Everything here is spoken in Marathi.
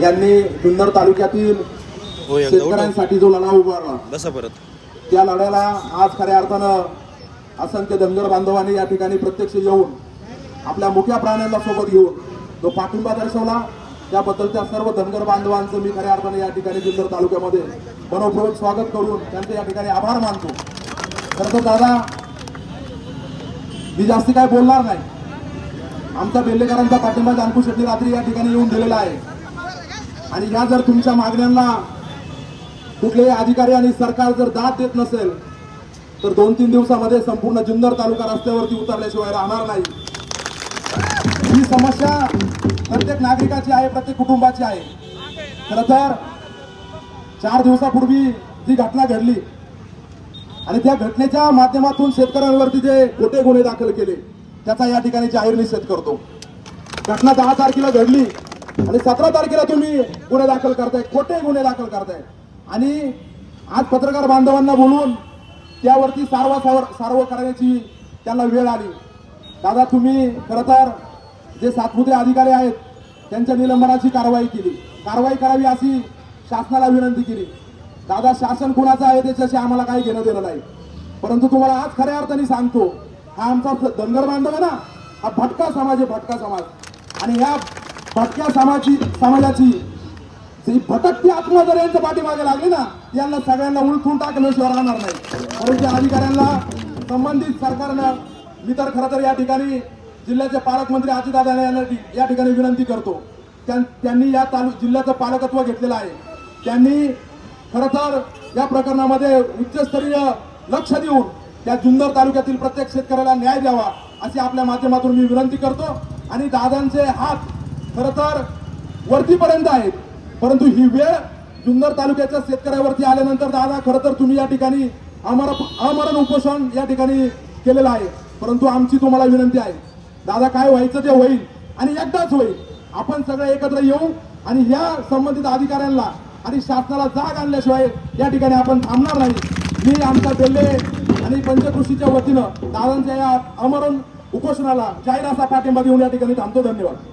यांनी जुन्नर तालुक्यातील हो. शेतकऱ्यांसाठी जो लढा उभारला परत. त्या लढ्याला आज खऱ्या अर्थानं असंख्य धनगर बांधवांनी या ठिकाणी प्रत्यक्ष येऊन आपल्या मुख्या प्राण्यांना सोबत घेऊन जो पाठिंबा दर्शवला त्याबद्दल त्या सर्व धनगर बांधवांचं मी खऱ्या अर्थाने या ठिकाणी जुन्नर तालुक्यामध्ये मनोपूर्वक स्वागत करून त्यांचे या ठिकाणी आभार मानतो. तर दादा मी जास्ती काय बोलणार नाही. आमच्या बेल्लेकरांचा पाठिंबा जानकू शेट्टी रात्री या ठिकाणी येऊन दिलेला आहे. आणि या जर तुमच्या मागण्यांना कुठलेही अधिकारी आणि सरकार जर दाद देत नसेल तर दोन तीन दिवसामध्ये संपूर्ण जुन्नर तालुका रस्त्यावरती उतरल्याशिवाय राहणार नाही. ही समस्या प्रत्येक नागरिकाची आहे प्रत्येक कुटुंबाची आहे. खर तर चार दिवसापूर्वी जी घटना घडली आणि त्या घटनेच्या माध्यमातून शेतकऱ्यांवरती जे खोटे गुन्हे दाखल केले त्याचा या ठिकाणी जाहीर निषेध करतो. घटना दहा तारखेला घडली. आणि सतरा तारखेला तुम्ही गुन्हे दाखल करताय खोटे गुन्हे दाखल करताय. आणि आज पत्रकार बांधवांना बोलून त्यावरती सार्व सावर सार्व करण्याची त्यांना वेळ आली. दादा तुम्ही खरं तर जे सातपुते अधिकारी आहेत त्यांच्या निलंबनाची कारवाई केली. कारवाई करावी अशी शासनाला विनंती केली. दादा शासन कुणाचं आहे त्याच्याशी आम्हाला काही घेणं देणं नाही. परंतु तुम्हाला आज खऱ्या अर्थाने सांगतो हा आमचा धनगर बांधव आहे ना हा भटका समाज आहे भटका समाज. आणि ह्या भटक्या समाजी समाजाची जी भटकती आत्मा जर यांच्या पाठीमागे लागली ना यांना सगळ्यांना उलथून टाकल्याशिवाय राहणार नाही. परंतु अधिकाऱ्यांना संबंधित सरकारनं मी तर खरं तर या ठिकाणी जिल्ह्याचे पालकमंत्री अजितदादा यांना या ठिकाणी विनंती करतो. त्यां- त्यांनी या तालु जिल्ह्याचं पालकत्व घेतलेलं आहे. त्यांनी खरं तर या प्रकरणामध्ये उच्चस्तरीय लक्ष देऊन त्या जुन्नर तालुक्यातील प्रत्येक शेतकऱ्याला न्याय द्यावा अशी आपल्या माध्यमातून मी विनंती करतो. आणि दादांचे हात खरं तर वरतीपर्यंत आहेत परंतु ही वेळ जुन्नर तालुक्याच्या शेतकऱ्यावरती आल्यानंतर दादा खरं तर तुम्ही या ठिकाणी अमर अमरण उपोषण या ठिकाणी केलेलं आहे. परंतु आमची तुम्हाला विनंती आहे. दादा काय व्हायचं ते होईल आणि एकदाच होईल. आपण सगळे एकत्र येऊ आणि या संबंधित अधिकाऱ्यांना आणि शासनाला जाग आणल्याशिवाय या ठिकाणी आपण थांबणार नाही. मी आमच्या बेल्ले आणि पंचकृषीच्या वतीनं दादांच्या या अमरण उपोषणाला जाहीर असा पाठिंबा देऊन या ठिकाणी थांबतो. धन्यवाद.